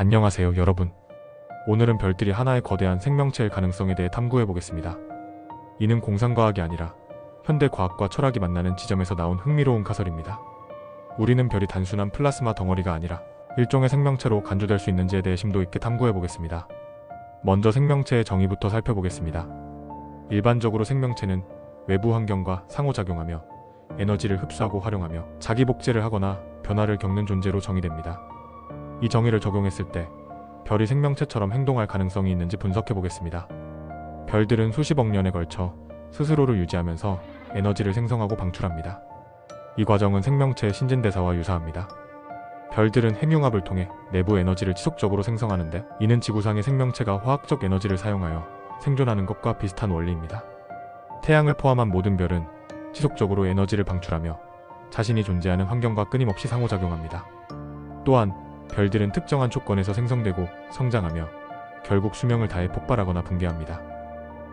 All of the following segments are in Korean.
안녕하세요, 여러분. 오늘은 별들이 하나의 거대한 생명체일 가능성에 대해 탐구해 보겠습니다. 이는 공상과학이 아니라 현대 과학과 철학이 만나는 지점에서 나온 흥미로운 가설입니다. 우리는 별이 단순한 플라스마 덩어리가 아니라 일종의 생명체로 간주될 수 있는지에 대해 심도 있게 탐구해 보겠습니다. 먼저 생명체의 정의부터 살펴보겠습니다. 일반적으로 생명체는 외부 환경과 상호작용하며 에너지를 흡수하고 활용하며 자기 복제를 하거나 변화를 겪는 존재로 정의됩니다. 이 정의를 적용했을 때 별이 생명체처럼 행동할 가능성이 있는지 분석해 보겠습니다. 별들은 수십억 년에 걸쳐 스스로를 유지하면서 에너지를 생성하고 방출합니다. 이 과정은 생명체의 신진대사와 유사합니다. 별들은 핵융합을 통해 내부 에너지를 지속적으로 생성하는데 이는 지구상의 생명체가 화학적 에너지를 사용하여 생존하는 것과 비슷한 원리입니다. 태양을 포함한 모든 별은 지속적으로 에너지를 방출하며 자신이 존재하는 환경과 끊임없이 상호작용합니다. 또한 별들은 특정한 조건에서 생성되고 성장하며 결국 수명을 다해 폭발하거나 붕괴합니다.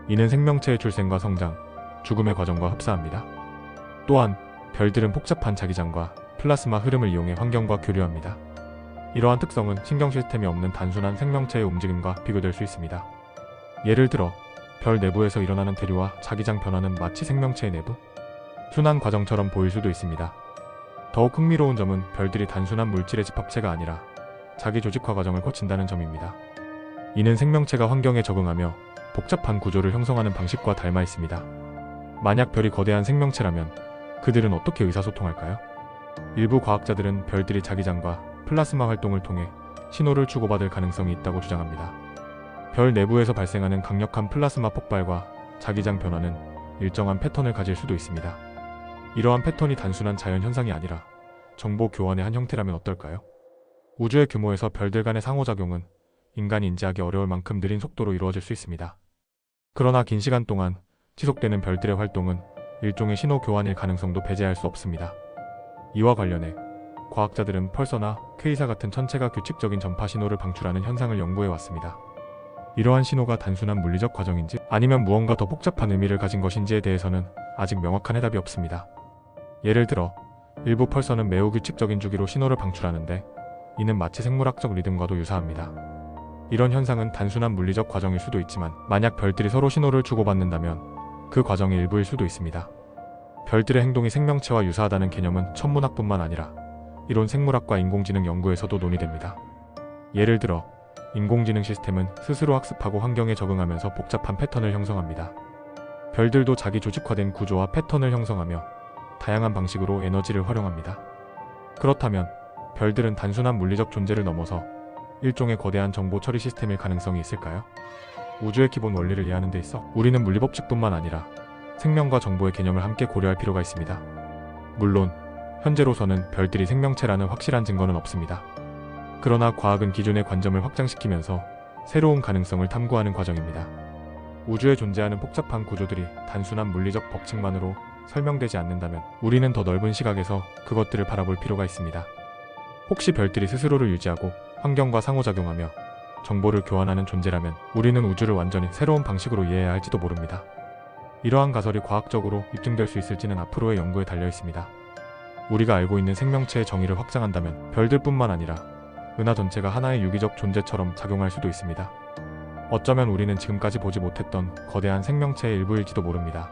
이는 생명체의 출생과 성장, 죽음의 과정과 흡사합니다. 또한 별들은 복잡한 자기장과 플라스마 흐름을 이용해 환경과 교류합니다. 이러한 특성은 신경 시스템이 없는 단순한 생명체의 움직임과 비교될 수 있습니다. 예를 들어 별 내부에서 일어나는 대류와 자기장 변화는 마치 생명체의 내부 순환 과정처럼 보일 수도 있습니다. 더욱 흥미로운 점은 별들이 단순한 물질의 집합체가 아니라 자기 조직화 과정을 거친다는 점입니다. 이는 생명체가 환경에 적응하며 복잡한 구조를 형성하는 방식과 닮아 있습니다. 만약 별이 거대한 생명체라면 그들은 어떻게 의사소통할까요? 일부 과학자들은 별들이 자기장과 플라스마 활동을 통해 신호를 주고받을 가능성이 있다고 주장합니다. 별 내부에서 발생하는 강력한 플라스마 폭발과 자기장 변화는 일정한 패턴을 가질 수도 있습니다. 이러한 패턴이 단순한 자연 현상이 아니라 정보 교환의 한 형태라면 어떨까요? 우주의 규모에서 별들 간의 상호작용은 인간이 인지하기 어려울 만큼 느린 속도로 이루어질 수 있습니다. 그러나 긴 시간 동안 지속되는 별들의 활동은 일종의 신호 교환일 가능성도 배제할 수 없습니다. 이와 관련해 과학자들은 펄서나 퀘이사 같은 천체가 규칙적인 전파 신호를 방출하는 현상을 연구해 왔습니다. 이러한 신호가 단순한 물리적 과정인지 아니면 무언가 더 복잡한 의미를 가진 것인지에 대해서는 아직 명확한 해답이 없습니다. 예를 들어 일부 펄서는 매우 규칙적인 주기로 신호를 방출하는데 이는 마치 생물학적 리듬과도 유사합니다. 이런 현상은 단순한 물리적 과정일 수도 있지만 만약 별들이 서로 신호를 주고받는다면 그 과정의 일부일 수도 있습니다. 별들의 행동이 생명체와 유사하다는 개념은 천문학뿐만 아니라 이론 생물학과 인공지능 연구에서도 논의됩니다. 예를 들어 인공지능 시스템은 스스로 학습하고 환경에 적응하면서 복잡한 패턴을 형성합니다. 별들도 자기 조직화된 구조와 패턴을 형성하며 다양한 방식으로 에너지를 활용합니다. 그렇다면 별들은 단순한 물리적 존재를 넘어서 일종의 거대한 정보 처리 시스템일 가능성이 있을까요? 우주의 기본 원리를 이해하는 데 있어 우리는 물리법칙뿐만 아니라 생명과 정보의 개념을 함께 고려할 필요가 있습니다. 물론 현재로서는 별들이 생명체라는 확실한 증거는 없습니다. 그러나 과학은 기존의 관점을 확장시키면서 새로운 가능성을 탐구하는 과정입니다. 우주에 존재하는 복잡한 구조들이 단순한 물리적 법칙만으로 설명되지 않는다면 우리는 더 넓은 시각에서 그것들을 바라볼 필요가 있습니다. 혹시 별들이 스스로를 유지하고 환경과 상호작용하며 정보를 교환하는 존재라면 우리는 우주를 완전히 새로운 방식으로 이해해야 할지도 모릅니다. 이러한 가설이 과학적으로 입증될 수 있을지는 앞으로의 연구에 달려 있습니다. 우리가 알고 있는 생명체의 정의를 확장한다면 별들뿐만 아니라 은하 전체가 하나의 유기적 존재처럼 작용할 수도 있습니다. 어쩌면 우리는 지금까지 보지 못했던 거대한 생명체의 일부일지도 모릅니다.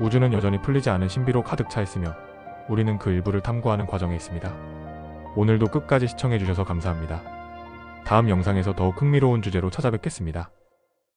우주는 여전히 풀리지 않은 신비로 가득 차 있으며 우리는 그 일부를 탐구하는 과정에 있습니다. 오늘도 끝까지 시청해주셔서 감사합니다. 다음 영상에서 더욱 흥미로운 주제로 찾아뵙겠습니다.